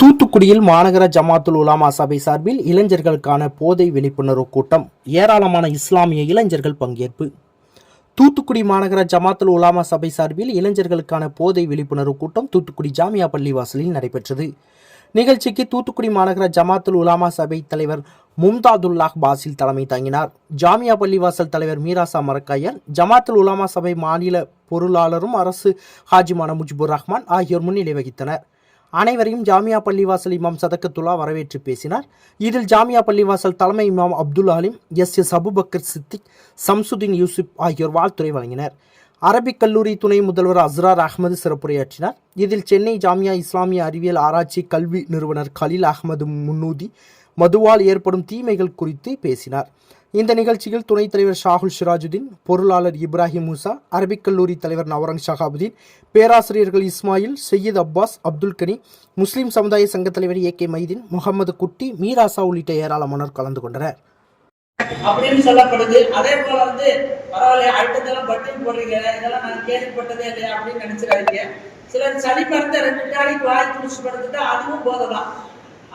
தூத்துக்குடியில் மாநகர ஜமாத்துல் உலாமா சபை சார்பில் இளைஞர்களுக்கான போதை விழிப்புணர்வு கூட்டம். ஏராளமான இஸ்லாமிய இளைஞர்கள் பங்கேற்பு. தூத்துக்குடி மாநகர ஜமாத்துல் உலாமா சபை சார்பில் இளைஞர்களுக்கான போதை விழிப்புணர்வு கூட்டம் தூத்துக்குடி ஜாமியா பள்ளிவாசலில் நடைபெற்றது. நிகழ்ச்சிக்கு தூத்துக்குடி மாநகர ஜமாத்துல் உலாமா சபை தலைவர் மும்தாதுல்லாஹ் பாசில் தலைமை தாங்கினார். ஜாமியா பள்ளிவாசல் தலைவர் மீராசா மரக்காயர் ஜமாத்துல் உலாமா சபை மாநில பொருளாளரும் அரசு ஹாஜிமான முஜிபுர் ரஹ்மான் ஆகியோர் முன்னிலை வகித்தனர். அனைவரையும் ஜாமியா பள்ளிவாசல் இமாம் சதக்கத்துல்லா வரவேற்று பேசினார். இதில் ஜாமியா பள்ளிவாசல் தலைமை இமாம் Abdul Alim S. S. Abu Bakr Siddique Samsudeen Yusuf ஆகியோர் வாழ்த்துறை வழங்கினர். அரபிக் கல்லூரி துணை முதல்வர் அஸ்ரார் அகமது சிறப்புரையாற்றினார். இதில் சென்னை ஜாமியா இஸ்லாமிய அறிவியல் ஆராய்ச்சி கல்வி நிறுவனர் கலீல் அகமது முன்னூதி மதுவால் ஏற்படும் தீமைகள் குறித்து பேசினார். இந்த நிகழ்ச்சியில் துணைத் தலைவர் ஷாகுல் சிராஜுதீன் பொருளாளர் இப்ராஹிம் மூசா அரபிக் கல்லூரி தலைவர் நவரங் ஷஹாபுதீன் பேராசிரியர்கள் இஸ்மாயில் சையீத் அப்பாஸ் அப்துல் கனி முஸ்லீம் சமுதாய சங்க தலைவர் ஏ கே மைதீன் முகமது குட்டி மீராசா உள்ளிட்ட ஏராளமானோர் கலந்து கொண்டனர். அப்படின்னு சொல்லப்படுது. அதே போல வந்து பரவாயில்ல அடுத்ததெல்லாம் பட்டியல் போடுறீங்க. இதெல்லாம் நான் கேள்விப்பட்டதே இல்லையா அப்படின்னு நினைச்சிடாதீங்க. சிலர் சளி மருந்த ரெண்டு நாளைக்கு வாய் குடிச்சு படுத்துட்டா அதுவும் போதலாம்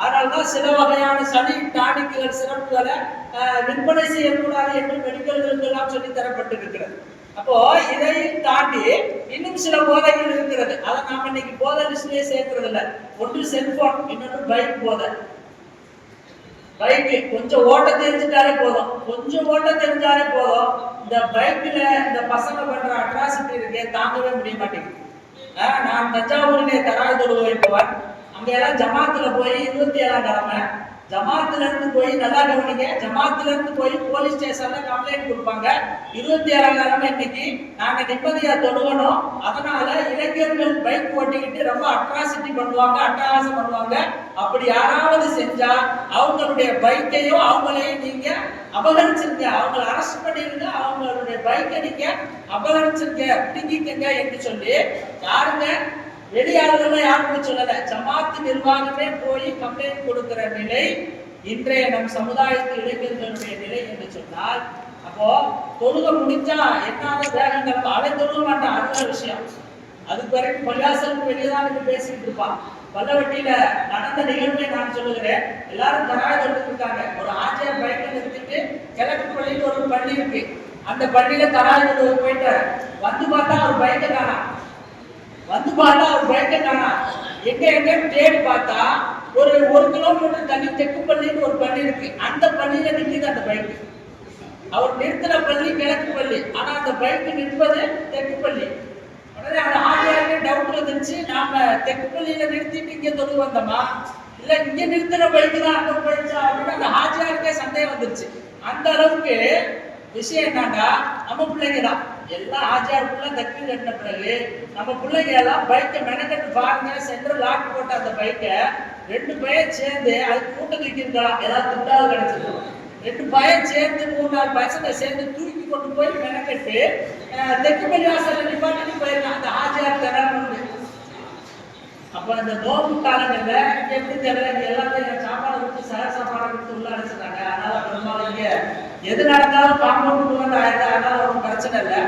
அதனால்தான் சில வகையான சளி டானிக்குகள் சிறப்புகளை விற்பனை செய்யக்கூடாது என்று மெடிக்கல்களுக்கு எல்லாம் சொல்லி தரப்பட்டிருக்கிறது. அப்போ இதையும் தாண்டி இன்னும் சில போதைகள் இருக்கிறது. அதை நாம இன்னைக்கு போதை லிஸ்ட்லயே சேர்க்கறது இல்ல ஒன்று செல்போன் இன்னொன்று பைக் போதை. பைக்கு கொஞ்சம் ஓட்ட தெரிஞ்சுட்டாலே போதும். கொஞ்சம் ஓட்ட தெரிஞ்சாலே போதும். இந்த பைக்கில் இந்த பசங்க பண்ற அட்ராசிட்டி இருக்கே தாங்கவே முடிய மாட்டேங்குது நான் தஞ்சாவூரிலே தராய் தொழுவை போவேன் அங்க எல்லாம் ஜமாத்துல போய் இருபத்தி ஏழாம் கிழமை ஜமாத்துல இருந்து போய் நல்லா கவனிங்க. ஜமாத்துல இருந்து போய் போலீஸ் ஸ்டேஷன்ல கம்ப்ளைண்ட் கொடுப்பாங்க. இருபத்தி ஏழாம் கிழமை இன்னைக்கு நாங்க நிம்மதியா தொழுகணும். அதனால இளைஞர்கள் பைக் ஓட்டிக்கிட்டு ரொம்ப அட்ராசிட்டி பண்ணுவாங்க அட்டகாசம் பண்ணுவாங்க. அப்படி யாராவது செஞ்சா அவங்களுடைய பைக்கையும் அவங்களையும் நீங்க அபகரிச்சிருங்க. அவங்கள அரெஸ்ட் பண்ணிருங்க. அவங்களுடைய பைக்கை நீங்க அபகரிச்சிருங்க. பிடிங்கிக்கங்க என்று சொல்லி யாருங்க வெளியாளர்கள் யாருமே சொல்லல? ஜமாத்து நிர்வாகமே போய் கம்ப்ளைண்ட் கொடுக்கிற நிலை இன்றைய நம் சமுதாயத்து இளைஞர்களுடைய நிலை என்று சொன்னால் அப்போ தொழுக முடிஞ்சா என்னால வேகங்கள் அவன் தொழுக மாட்டான் அது விஷயம். அதுக்கு வரைக்கும் பள்ளியாசலுக்கு வெளியே தான் பேசிட்டு இருப்பான் பல்லவட்டியில நடந்த நிகழ்வை நான் சொல்லுகிறேன். எல்லாரும் தராய் இருக்காங்க. ஒரு ஆச்சியார் பைக்கை இருந்துட்டு கிழக்கு பள்ளியில் ஒரு பள்ளி இருக்கு. அந்த பள்ளியில தராய் தொழுது போயிட்டு வந்து பார்த்தா ஒரு பைக்கை காணாம் வந்து பார்த்தா ஒரு பைக்கை காணா எங்க எங்க தேடி பார்த்தா ஒரு ஒரு கிலோமீட்டர் தண்ணி தெற்கு பள்ளின்னு ஒரு பள்ளி இருக்கு. அந்த பள்ளியில நிக்குது அந்த பைக்கு அவர் நிறுத்தின பள்ளி கிழக்கு பள்ளி. ஆனா அந்த பைக்கு நிற்பது தெற்கு பள்ளி. உடனே அந்த ஆசிரியருக்கு டவுட் வந்துருச்சு நாம தெற்கு பள்ளியில நிறுத்திட்டு இங்க தொழில் வந்தோமா? இல்ல இங்க நிறுத்தின பைக்கு தான் அங்க போயிடுச்சா? அப்படின்னு அந்த ஆசிரியருக்கே சந்தேகம் வந்துருச்சு. அந்த அளவுக்கு விஷயம் என்னன்னா நம்ம பிள்ளைங்க தான். எல்லாம் ஆச்சார் பிள்ளை கட்டின பிறகு நம்ம பிள்ளைங்க எல்லாம் பைக்கை மெனக்கட்டு பாருங்க சென்ட்ரல் லாக் போட்ட அந்த பைக்கை ரெண்டு பையன் சேர்ந்து அது கூட்ட தூக்கி ஏதாவது துண்டாவது கிடைச்சிருக்கும். ரெண்டு பையன் சேர்ந்து மூணு நாலு பசங்க சேர்ந்து தூக்கி கொண்டு போய் மெனக்கட்டு அஹ், தெற்கு பள்ளி வாசல்ல நிப்பாட்டிட்டு போயிருக்கான் அந்த ஆச்சார் தரான்னு அப்போ அந்த நோம்பு காலங்களில் எப்படி தெரியல எல்லாத்தையும் சாப்பாடு கொடுத்து சார் சாப்பாடு கொடுத்து உள்ள அடைச்சிட்டாங்க அதனால பெரும்பாலும் இங்கே எது நடந்தாலும் காம்பவுண்ட் வந்து ஆயிருந்தா அதனால ஒன்றும் பிரச்சனை இல்லை.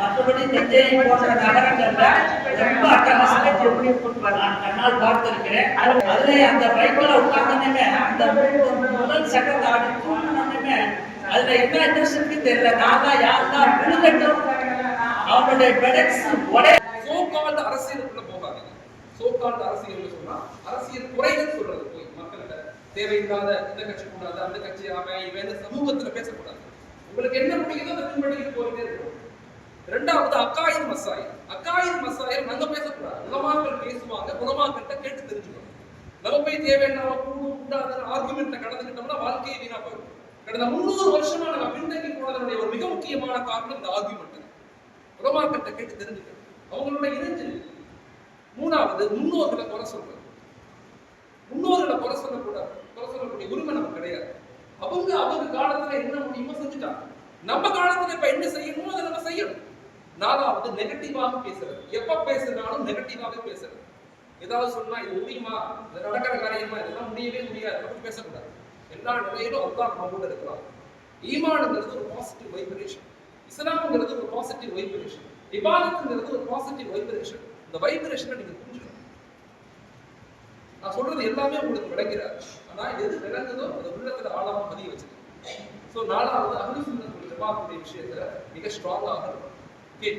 மற்றபடி நெஞ்சை போன்ற நகரங்கள்ல ரொம்ப அட்டகாசமா எப்படி நான் கண்ணால் பார்த்திருக்கிறேன். அதுல அந்த பைக்கில் உட்கார்ந்தோன்னே அந்த முதல் சக்கரத்தை ஆடி தூங்கினோன்னே அதுல என்ன இன்ட்ரெஸ்ட் தெரியல. நான் தான் யார் தான் விழுகட்டும். அவனுடைய பெடக்ஸ் உடைய சோகால்டு அரசியலுக்குள்ள போகாதீங்க. சோகால்டு அரசியல் சொன்னா அரசியல் குறைகள் சொல்றது. தேவையில்லாத இந்த கட்சி கூடாது அந்த கட்சி அவன் இவன் சமூகத்துல பேசக்கூடாது. உங்களுக்கு என்ன முடியுதோ அதை பின்பற்றிட்டு போயிட்டே இருக்கும். ரெண்டாவது அக்காயின் மசாயில். அக்காயின் மசாயில் நாங்க பேசக்கூடாது. உலமாக்கள் பேசுவாங்க உலமாக்கிட்ட கேட்டு தெரிஞ்சுக்கணும். நம்ம போய் தேவையில்லாம கூடும் கூடாது ஆர்குமெண்ட்ல கடந்துக்கிட்டோம்னா வாழ்க்கையை வீணா போயிடும். கடந்த முந்நூறு வருஷமா நம்ம பின்தங்கி போனதனுடைய ஒரு மிக முக்கியமான காரணம் இந்த ஆர்குமெண்ட் உலமாக்கிட்ட கேட்டு தெரிஞ்சுக்கணும். அவங்களோட இணைஞ்சு மூணாவது முன்னோர்களை குறை சொல்றது. முன்னோர்களை குறை சொல்லக்கூடாது. குறை சொல்லக்கூடிய உரிமை நமக்கு கிடையாது. அவங்க அவங்க காலத்துல என்ன முடியுமோ செஞ்சுட்டாங்க. நம்ம காலத்துல இப்ப என்ன செய்யணுமோ அதை நம்ம செய்யணும். நாலாவது நெகட்டிவாக பேசுறது. எப்ப பேசுனாலும் நெகட்டிவாக பேசுறது. ஏதாவது சொன்னா இது முடியுமா? இது நடக்கிற காரியமா? இதெல்லாம் முடியவே முடியாது. அப்படி பேசக்கூடாது. எல்லா நிலையிலும் அல்லாஹ் நம்ம கூட இருக்கிறான். ஈமானுங்கிறது ஒரு பாசிட்டிவ் வைப்ரேஷன் இஸ்லாம்ங்கிறது ஒரு பாசிட்டிவ் வைப்ரேஷன் இபாதத்துங்கிறது ஒரு பாசிட்டிவ் வைப்ரேஷன் இந்த வைப்ரேஷனை நீங்க புரிஞ்சுக்கணும். நான் சொல்றது எல்லாமே உங்களுக்கு விளக்கிறார். ஆனா எது விளங்குதோ அது உள்ளத்துல ஆழமா பதிய வச்சிருக்கேன் ஸோ நாலாவது அகலு சுண்ணத்துல் ஜமாத்துடைய விஷயத்துல மிக ஸ்ட்ராங்காக இருக்கும். ஓகே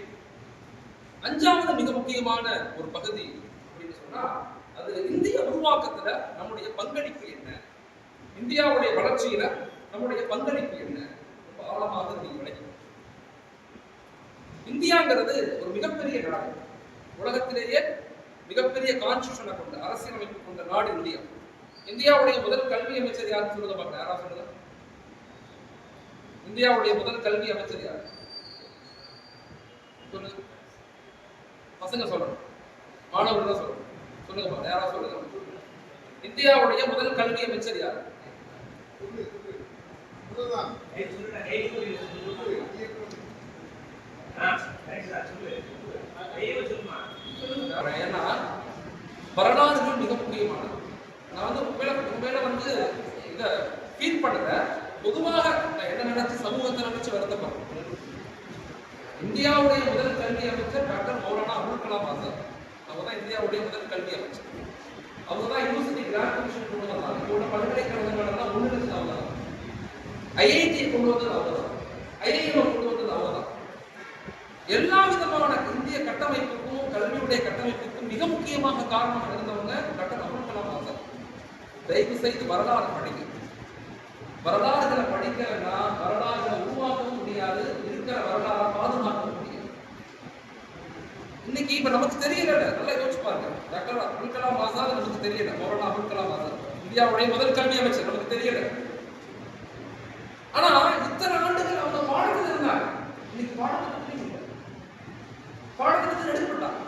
அஞ்சாவது மிக முக்கியமான ஒரு பகுதி அப்படின்னு சொன்னா அது இந்திய உருவாக்கத்துல நம்முடைய பங்களிப்பு என்ன? இந்தியாவுடைய வளர்ச்சியில நம்முடைய பங்களிப்பு என்ன? ரொம்ப ஆழமாக நீங்க விளக்கணும் இந்தியாங்கிறது ஒரு மிகப்பெரிய நாடு. உலகத்திலேயே மிகப்பெரிய கான்ஸ்டியூஷனை கொண்ட அரசியலமைப்பு கொண்ட நாடு இந்தியா. இந்தியாவுடைய முதல் கல்வி அமைச்சர் யாருன்னு சொல்லுங்க பார்க்கலாம் யாரா சொல்லுங்க இந்தியாவுடைய முதல் கல்வி அமைச்சர் யார்? சொல்லுங்க. பசங்க சொல்லணும். மாணவர்கள் தான் சொல்லணும். சொல்லுங்க பாருங்க யாரா சொல்லுங்க இந்தியாவுடைய முதல் கல்வி அமைச்சர் யார்? ஏன்னா வரலாறுகள் மிக முக்கியமானது. நான் வந்து உண்மையில உண்மையில வந்து இதை ஃபீல் பண்ணல. பொதுவாக நான் என்ன நினைச்சு சமூகத்தை நினைச்சு வருத்தப்படுறேன். இந்தியாவுடைய முதல் கல்வி அமைச்சர் டாக்டர் மௌலானா அபுல் கலாம் ஆசாத் அவங்க தான் இந்தியாவுடைய முதல் கல்வி அமைச்சர். அவங்க தான் யூனிவர்சிட்டி கிராண்ட் கமிஷன் கொண்டு வந்தாங்க இப்போ உள்ள முன்னெடுத்து அவங்க தான். ஐஐடி கொண்டு வந்தது அவங்க தான். ஐஐஎம் கொண்டு வந்தது அவங்க தான். எல்லா விதமான இந்திய கட்டமைப்பு கல்வியுடைய கட்டமைப்புக்கு மிக முக்கியமாக காரணமாக இருந்தவங்க டாக்டர் அப்துல் கலாம் ஆசாத் தயவு செய்து வரலாறு படிங்க. வரலாறுகளை படிக்கலைன்னா வரலாறுகளை உருவாக்கவும் முடியாது இருக்கிற வரலாறை பாதுகாக்கவும் முடியாது. இன்னைக்கு இப்ப நமக்கு தெரியல நல்லா யோசிச்சு பாருங்க. டாக்டர் அப்துல் கலாம் ஆசாத் நமக்கு தெரியல. மௌலானா அப்துல் கலாம் ஆசாத். இந்தியாவுடைய முதல் கல்வி அமைச்சர். நமக்கு தெரியல. ஆனா இத்தனை ஆண்டுகள் அவங்க வாழ்ந்து இருந்தாங்க. இன்னைக்கு வாழ்ந்து பாடத்திட்டத்தில் எடுக்கப்பட்டாங்க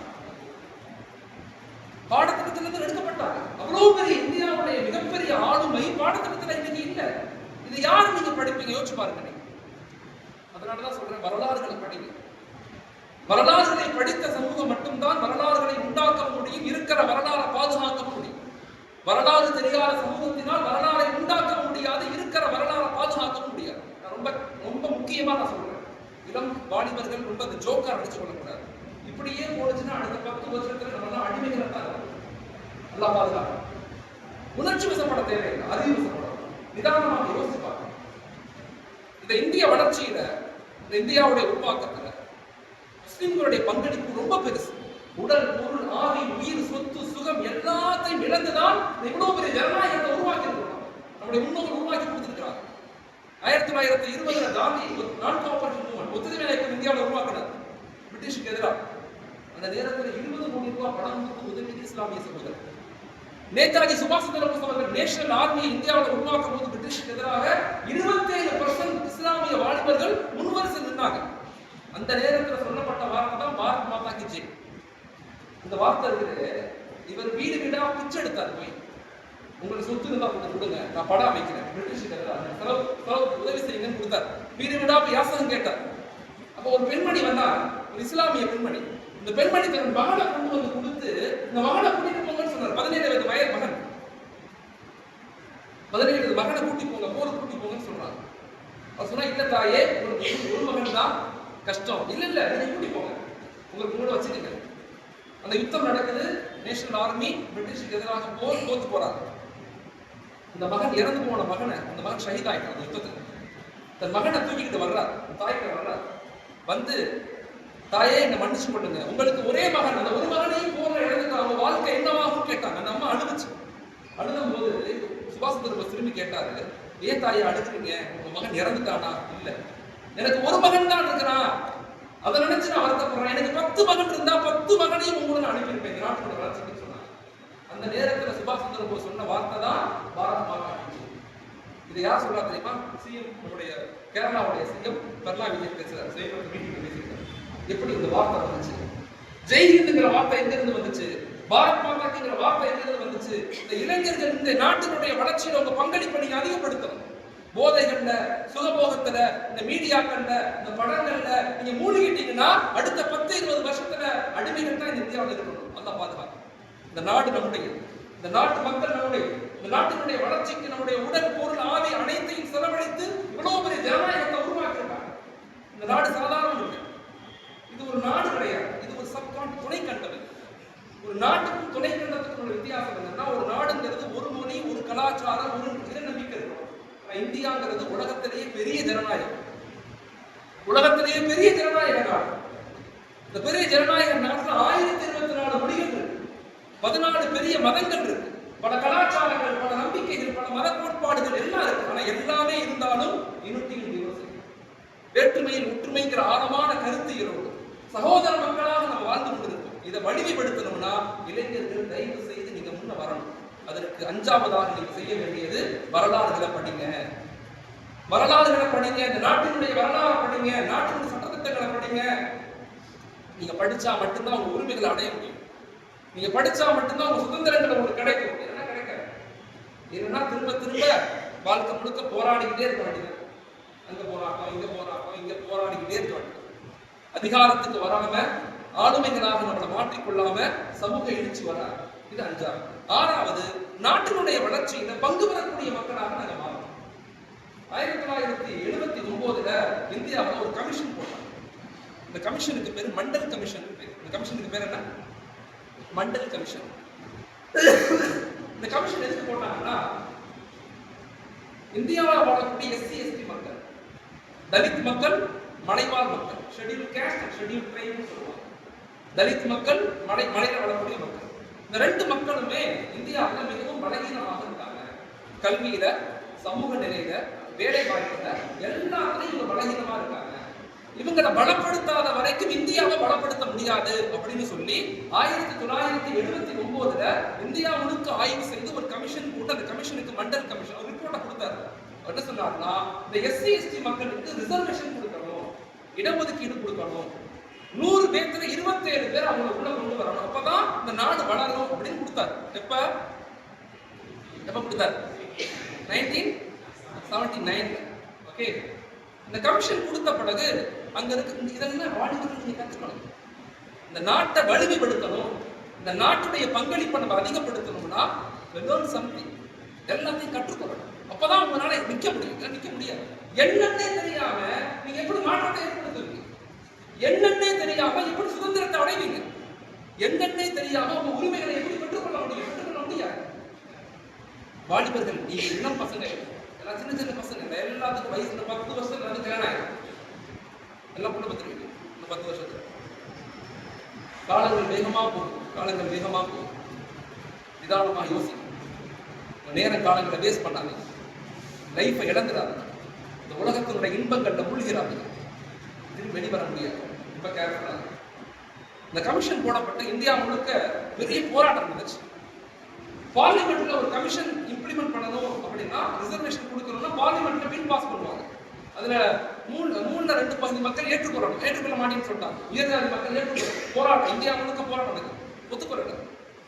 பாடத்திட்டத்திலிருந்து எடுக்கப்பட்டார். அவ்வளவு பெரிய இந்தியாவுடைய மிகப்பெரிய ஆளுமை பாடத்திட்டத்தில் இன்னைக்கு இல்லை. இது யார் நீங்க படிப்பீங்க? யோசிச்சு பாருங்க அதனாலதான் சொல்றேன் வரலாறுகளை படிங்க. வரலாறுகளை படித்த சமூகம் மட்டும்தான் வரலாறுகளை உண்டாக்க முடியும் இருக்கிற வரலாறை பாதுகாக்க முடியும். வரலாறு தெரியாத சமூகத்தினால் வரலாறை உண்டாக்க முடியாது இருக்கிற வரலாறை பாதுகாக்க முடியாது. நான் ரொம்ப ரொம்ப முக்கியமா நான் சொல்றேன். இளம் வாலிபர்கள் ரொம்ப ஜோக்கா அடிச்சு கொள்ளக்கூடாது இப்படியே போச்சுன்னா அடுத்த பத்து வருஷத்துல நம்ம அடிமைகளை தான் இருப்போம். உணர்ச்சி வசப்பட தேவையில்லை அறிவு வசப்படணும். நிதானமாக யோசிச்சு பார்க்கணும். இந்த இந்திய வளர்ச்சியில இந்த இந்தியாவுடைய உருவாக்கத்துல முஸ்லிம்களுடைய பங்களிப்பு ரொம்ப பெருசு. உடல் பொருள் ஆவி உயிர் சொத்து சுகம் எல்லாத்தையும் இழந்துதான் இவ்வளவு பெரிய ஜனநாயகத்தை உருவாக்கி இருக்கிறோம் நம்முடைய முன்னோர்கள் உருவாக்கி கொடுத்திருக்கிறாங்க. ஆயிரத்தி தொள்ளாயிரத்தி இருபதுல காந்தி நான் கோஆபரேஷன் மூவ்மெண்ட் ஒத்துழைமை இயக்கம் இந்தியாவில் உருவாக்கினார். பிரிட்டிஷுக்கு எதிராக அந்த நேரத்தில் இருபது கோடி ரூபாய் பணம் கொடுத்து உதவி இஸ்லாமிய சமூகம் நேதாஜி சுபாஷ் சந்திர போஸ் அவர்கள் நேஷனல் ஆர்மியை இந்தியாவில் உருவாக்கும் போது பிரிட்டிஷுக்கு எதிராக இருபத்தேழு பர்சன்ட் இஸ்லாமிய வாலிபர்கள் முன்வரிசை நின்றாங்க அந்த நேரத்தில் சொல்லப்பட்ட வார்த்தை தான் பாரத் மாதா கி ஜெய். இந்த வார்த்தை இருக்குது இவர் வீடு வீடா பிச்சை எடுத்தார் போய். உங்களுக்கு சொத்து இருந்தா கொஞ்சம் கொடுங்க நான் படம் அமைக்கிறேன். பிரிட்டிஷுக்கு எதிராக. செலவு செலவு உதவி செய்யுங்கன்னு கொடுத்தார். வீடு வீடா யாசகம் கேட்டார். அப்போ ஒரு பெண்மணி வந்தா ஒரு இஸ்லாமிய பெண்மணி. இந்த பெண்மணி தன் மகனை கொண்டு வந்து கொடுத்து இந்த மகனை கூட்டிட்டு சொன்னார் பதினேழு வயது வயது மகன். பதினேழு வயது மகனை கூட்டி போங்க போர் கூட்டி போங்கன்னு சொல்றாங்க. அவர் சொன்னா இல்ல தாயே ஒரு ஒரு மகன் தான் கஷ்டம். இல்ல இல்ல நீங்க கூட்டி போங்க. உங்களுக்கு கூட வச்சுக்கங்க அந்த யுத்தம் நடக்குது. நேஷனல் ஆர்மி பிரிட்டிஷுக்கு எதிராக போர் தோத்து போறாங்க. இந்த மகன் இறந்து போன மகனை அந்த மகன் ஷஹீத் ஆயிட்டான் அந்த யுத்தத்துக்கு. தன் மகனை தூக்கிக்கிட்டு வர்றார். தாய்க்கு வர்றார். வந்து தாயே என்னை மன்னிச்சு கொள்ளுங்க. உங்களுக்கு ஒரே மகன் அந்த ஒரு மகனையும் போன இடத்துக்கு அவங்க வாழ்க்கை என்னவாகும் கேட்டாங்க. அந்த அம்மா அழுதுச்சு. அழுதும் போது சுபாஷ் சந்திரபோஸ் திரும்பி கேட்டாரு ஏன் தாயை அழுதுறீங்க? உங்க மகன் இறந்துட்டானா? இல்ல. எனக்கு ஒரு மகன் தான் இருக்கிறான் அதை நினைச்சு நான் வருத்தப்படுறேன். எனக்கு பத்து மகன் இருந்தா பத்து மகனையும் உங்களை நான் அனுப்பியிருப்பேன். நாட்டோட வளர்ச்சிக்கு சொன்னாங்க. அந்த நேரத்துல சுபாஷ் சந்திர போஸ் சொன்ன வார்த்தை தான் பாரத் மாதா இது இதை யார் சொல்றா தெரியுமா? சிஎம் நம்முடைய கேரளாவுடைய சிஎம் கருணா விஜய் பேசுறாரு. செய்யப்பட்ட மீட்டிங் பேசுறாரு எப்படி இந்த வார்த்தை வந்துச்சு? ஜெய் ஹிந்துங்கிற வார்த்தை எங்கிருந்து வந்துச்சு? பாரத் மாதாங்கிற வார்த்தை எங்கிருந்து வந்துச்சு? இந்த இளைஞர்கள் இந்த நாட்டினுடைய வளர்ச்சியில உங்க பங்களிப்பை நீங்க அதிகப்படுத்தணும். போதைகள்ல சுகபோகத்துல இந்த மீடியாக்கள்ல இந்த படங்கள்ல நீங்க மூழ்கிட்டீங்கன்னா அடுத்த பத்து இருபது வருஷத்துல அடிமைகள் தான் இந்த இந்தியாவில் இருக்கணும். நல்லா பாதுகாப்பு இந்த நாடு நம்முடைய இந்த நாட்டு மக்கள் நம்முடைய இந்த நாட்டினுடைய வளர்ச்சிக்கு நம்முடைய உடல் பொருள் ஆவி அனைத்தையும் செலவழித்து இவ்வளவு பெரிய ஜனநாயகத்தை உருவாக்குறாங்க இந்த நாடு சாதாரணம் இல்லை. இது ஒரு நாடு கிடையாது. இது ஒரு சப்கான் துணை கண்டது. ஒரு நாட்டுக்கும் துணை கண்டத்துக்கும் உள்ள வித்தியாசம் என்னன்னா ஒரு நாடுங்கிறது ஒருமுறையும் ஒரு கலாச்சாரம் ஒரு இன நம்பிக்கை இருக்கும் இந்தியாங்கிறது உலகத்திலேயே பெரிய ஜனநாயகம். உலகத்திலேயே பெரிய ஜனநாயக நாடு. இந்த பெரிய ஜனநாயக நாட்டில் ஆயிரத்தி இருபத்தி நாலு மொழிகள் இருக்கு. பதினாலு பெரிய மதங்கள் இருக்கு. பல கலாச்சாரங்கள் பல நம்பிக்கைகள் பல மத கோட்பாடுகள் எல்லாம் இருக்கு. ஆனா எல்லாமே இருந்தாலும் யூனிட்டியில் diversity. வேற்றுமையில் ஒற்றுமைங்கிற ஆழமான கருத்து கருத்தியலோடு சகோதர மக்களாக நம்ம வாழ்ந்து கொண்டிருக்கோம் இதை வலிமைப்படுத்தணும்னா இளைஞர்கள் தயவு செய்து நீங்க முன்ன வரணும். அதற்கு அஞ்சாவதாக நீங்க செய்ய வேண்டியது வரலாறுகளை படிங்க வரலாறுகளை படிங்க இந்த நாட்டினுடைய வரலாறு படிங்க. நாட்டினுடைய சட்டத்திட்டங்களை படிங்க. நீங்க படிச்சா மட்டும்தான் உங்க உரிமைகளை அடைய முடியும். நீங்க படிச்சா மட்டும்தான் உங்க சுதந்திரங்கள் உங்களுக்கு கிடைக்கும். இல்லைன்னா கிடைக்காது? இல்லைன்னா திரும்ப திரும்ப வாழ்க்கை முழுக்க போராடிக்கிட்டே இருக்க வேண்டியது. அங்க போராட்டம் இங்க போராட்டம் இங்க போராடிக்கிட்டே இருக்க வேண்டியது. அதிகாரத்துக்கு வராம ஆளுமைகளாக நம்மளை மாற்றிக்கொள்ளாம சமூக எழுச்சி வரா இது அஞ்சாவது ஆறாவது நாட்டினுடைய வளர்ச்சியில பங்கு பெறக்கூடிய மக்களாக நாங்க மாறோம் ஆயிரத்தி தொள்ளாயிரத்தி எழுபத்தி ஒன்பதுல இந்தியாவுல ஒரு கமிஷன் போட்டாங்க. இந்த கமிஷனுக்கு பேர் மண்டல் கமிஷன் பேர். இந்த கமிஷனுக்கு பேர் என்ன? மண்டல் கமிஷன் இந்த கமிஷன் எதுக்கு போட்டாங்கன்னா இந்தியாவில் வாழக்கூடிய எஸ்சி எஸ்டி மக்கள் தலித் மக்கள் மலைவாழ் மக்கள் ஷெட்யூல் கேஸ்ட் ஷெட்யூல் ட்ரைப்னு சொல்லுவாங்க. தலித் மக்கள் மலை மலையில வளரக்கூடிய மக்கள். இந்த ரெண்டு மக்களுமே இந்தியாவில் மிகவும் பலகீனமாக இருக்காங்க. கல்வியில சமூக நிலையில வேலை வாய்ப்புல எல்லாத்துலையும் இவங்க பலகீனமா இருக்காங்க. இவங்களை பலப்படுத்தாத வரைக்கும் இந்தியாவை பலப்படுத்த முடியாது அப்படின்னு சொல்லி ஆயிரத்தி தொள்ளாயிரத்தி எழுபத்தி ஒன்பதுல இந்தியா முழுக்க ஆய்வு செய்து ஒரு கமிஷன் போட்டு அந்த கமிஷனுக்கு மண்டல் கமிஷன் ஒரு ரிப்போர்ட்டை கொடுத்தாரு. என்ன சொன்னாருன்னா இந்த எஸ்சி எஸ்டி மக்களுக்கு ரிசர்வேஷன் கொடுக்கணும் இடஒதுக்கீடு கொடுக்கணும். நூறு பேர்த்துல இருபத்தேழு பேர் அவங்க உள்ள கொண்டு வரணும். அப்பதான் இந்த நாடு வளரும் அப்படின்னு கொடுத்தாரு. எப்ப? எப்ப கொடுத்தாரு? நைன்டீன் செவன்டி நைன்ல ஓகே இந்த கமிஷன் கொடுத்த பிறகு அங்க இருக்கு இதெல்லாம் வாலிபர்கள் நீங்க கத்துக்கணும். இந்த நாட்டை வலிமைப்படுத்தணும். இந்த நாட்டுடைய பங்களிப்பை நம்ம அதிகப்படுத்தணும்னா learn சம்திங் எல்லாத்தையும் கற்றுக்கொள்ளணும். அப்பதான் உங்களால நிக்க முடியும். நிக்க முடியாது. என்னன்னே தெரியாம நீங்க எப்படி மாற்றத்தை என்னன்னே தெரியாம எப்படி சுதந்திரத்தை அடைவீங்க? என்னன்னே தெரியாம உங்க உரிமைகளை எப்படி பெற்றுக்கொள்ள முடியும்? பெற்றுக்கொள்ள முடியாது. வாலிபர்கள் நீங்க இளம் பசங்க எல்லாம் சின்ன சின்ன பசங்க எல்லாத்துக்கும் வயசு இந்த பத்து வருஷத்துல வந்து கல்யாணம் ஆயிடும் எல்லாம் பொண்ணு பத்திரிக்கை இந்த பத்து வருஷத்துல. காலங்கள் வேகமா போகும் காலங்கள் வேகமா போகும். நிதானமா யோசிக்கணும் நேர காலங்களை வேஸ்ட் பண்ணாதீங்க. லைஃப்பை இழந்துடாதீங்க. இந்த உலகத்தினுடைய இன்பங்கள்ல மூழ்கிறாதீங்க. திரும்பி வெளிவர முடியாது. ரொம்ப கேர்ஃபுல்லாக இந்த கமிஷன் போடப்பட்டு இந்தியா முழுக்க பெரிய போராட்டம் இருந்துச்சு பார்லிமெண்ட்ல ஒரு கமிஷன் இம்ப்ளிமெண்ட் பண்ணணும் அப்படின்னா ரிசர்வேஷன் கொடுக்கணும்னா பார்லிமெண்ட்ல பில் பாஸ் பண்ணுவாங்க. அதுல மூணு மூணுல ரெண்டு பகுதி மக்கள் ஏற்றுக்கொள்ளணும். ஏற்றுக்கொள்ள மாட்டேன்னு சொல்லிட்டாங்க. உயர்ஜாதி மக்கள் ஏற்றுக்கொள்ள போராட்டம் இந்தியா முழுக்க போராட்டம் இருக்கு ஒத்துக்கொள்ளல.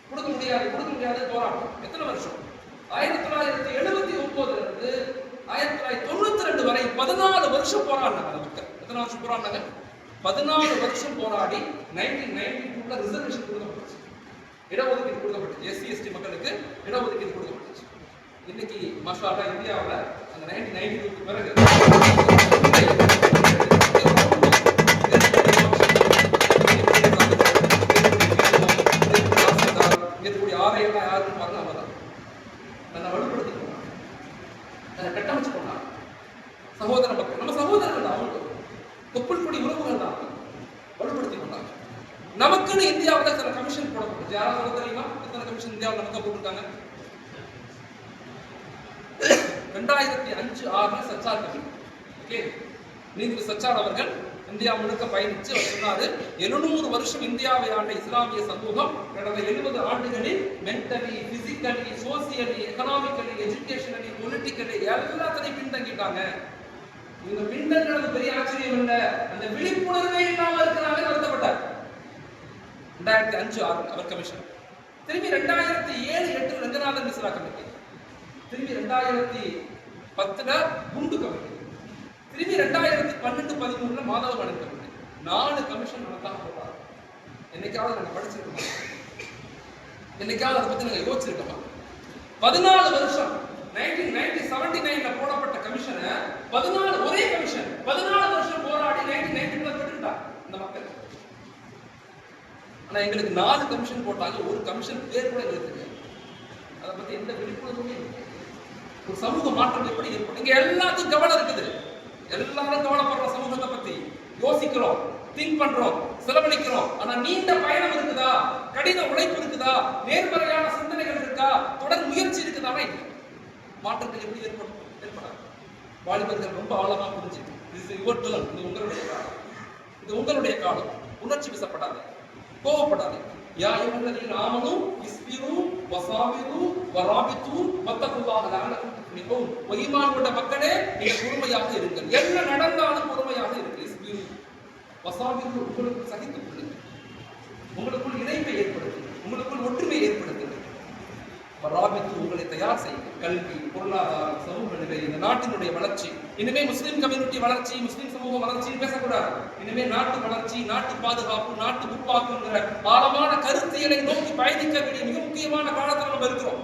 கொடுக்க முடியாது கொடுக்க முடியாது போராட்டம். எத்தனை வருஷம்? ஆயிரத்தி தொள்ளாயிரத்தி எழுபத்தி ஒன்பதுல இருந்து ஆயிரத்தி தொள்ளாயிரத்தி தொண்ணூத்தி ரெண்டு வரை பதினாலு வருஷம் போராடினாங்க மக்கள். எத்தனை வருஷம் போராடினாங்க பதினாலு வருஷம் போராடி நைன்டீன் நைன்டி டூல ரிசர்வேஷன் கொடுக்கப்பட்டுச்சு. இடஒதுக்கீடு கொடுக்கப்பட்டுச்சு. எஸ்சி எஸ்டி மக்களுக்கு இடஒதுக்கீடு கொடுக்கப்பட்டுச்சு. இன்னைக்கு மஷாலா இந்தியாவில் அந்த நைன்டீன் நைன்டி டூக்கு பிறகு இந்தியா முழுக்க பயணிச்சு அவர் சொன்னாரு. எழுநூறு வருஷம் இந்தியாவை ஆண்ட இஸ்லாமிய சமூகம் கடந்த எழுபது ஆண்டுகளில் mentally physically socially economically educationally politically எல்லாத்தையும் பின்தங்கிட்டாங்க. இவங்க பின்தங்கிறது பெரிய ஆச்சரியம் இல்ல. அந்த விழிப்புணர்வே இல்லாமல் இருக்கிறாங்க நடத்தப்பட்டார் ரெண்டாயிரத்தி அஞ்சு ஆறு அவர் கமிஷன் திரும்பி ரெண்டாயிரத்தி ஏழு எட்டு ரங்கநாதன் மிஸ்ரா கமிட்டி திரும்பி ரெண்டாயிரத்தி பத்துல குண்டு கமிட்டி திரும்பி ரெண்டாயிரத்தி பன்னெண்டு பதிமூணுல மாதவ கணக்கு நாலு கமிஷன் நடத்தாம போட்டாங்க என்னைக்காவது நாங்க படிச்சிருக்கோம்? என்னைக்காவது அதை பத்தி நாங்க யோசிச்சிருக்கோமா? பதினாலு வருஷம் நைன்டீன் நைன்டி செவன்டி நைன்ல போடப்பட்ட கமிஷனை பதினாலு ஒரே கமிஷன் பதினாலு வருஷம் போராடி நைன்டீன் நைன்டி டூல இந்த மக்கள். ஆனா எங்களுக்கு நாலு கமிஷன் போட்டாங்க ஒரு கமிஷன் பேர் கூட எங்களுக்கு தெரியாது. அதை பத்தி எந்த விழிப்புணர்வுமே ஒரு சமூக மாற்றம் எப்படி ஏற்படும்? இங்க எல்லாத்துக்கும் கவனம் இருக்குது. எல்லாரும் கவலைப்படுற சமூகத்தை பத்தி யோசிக்கிறோம் திங்க் பண்றோம் செலவழிக்கிறோம். ஆனா நீண்ட பயணம் இருக்குதா? கடின உழைப்பு இருக்குதா? நேர்மறையான சிந்தனைகள் இருக்கா? தொடர் முயற்சி இருக்குதானா இல்லை. மாற்றங்கள் எப்படி ஏற்படும்? ஏற்படாது. வாலிபர்கள் ரொம்ப ஆழமா புரிஞ்சு. இது யுவர் டேர்ன் இது உங்களுடைய காலம். இது உங்களுடைய காலம். உணர்ச்சி விசப்படாது. கோவப்படாது. யா இவங்களில் நாமனும் இஸ்பிரு வசாபிரு வராபித்து மத்தகுல்லாஹ லஅலக்கும் மிகவும் பொய்மான் கொண்ட மக்களே நீங்க பொறுமையாக இருங்கள். என்ன நடந்தாலும் பொறுமையாக இருங்கள். இஸ்பிரு உங்களுக்கு சகித்துக் கொள்ளுங்கள். உங்களுக்குள் இணைப்பை ஏற்படுத்துங்கள். உங்களுக்குள் ஒற்றுமை ஏற்படுத்துங்கள். வராபித்து உங்களை தயார் செய்யுங்கள். கல்வி பொருளாதாரம் சமூக நிலை இந்த நாட்டினுடைய வளர்ச்சி. இனிமே முஸ்லிம் கம்யூனிட்டி வளர்ச்சி முஸ்லிம் சமூக வளர்ச்சின்னு பேசக்கூடாது. இனிமே நாட்டு வளர்ச்சி நாட்டு பாதுகாப்பு நாட்டு முற்பாக்குங்கிற ஆழமான கருத்தியலை நோக்கி பயணிக்க வேண்டிய மிக முக்கியமான காலத்தில் நம்ம இருக்கிறோம்.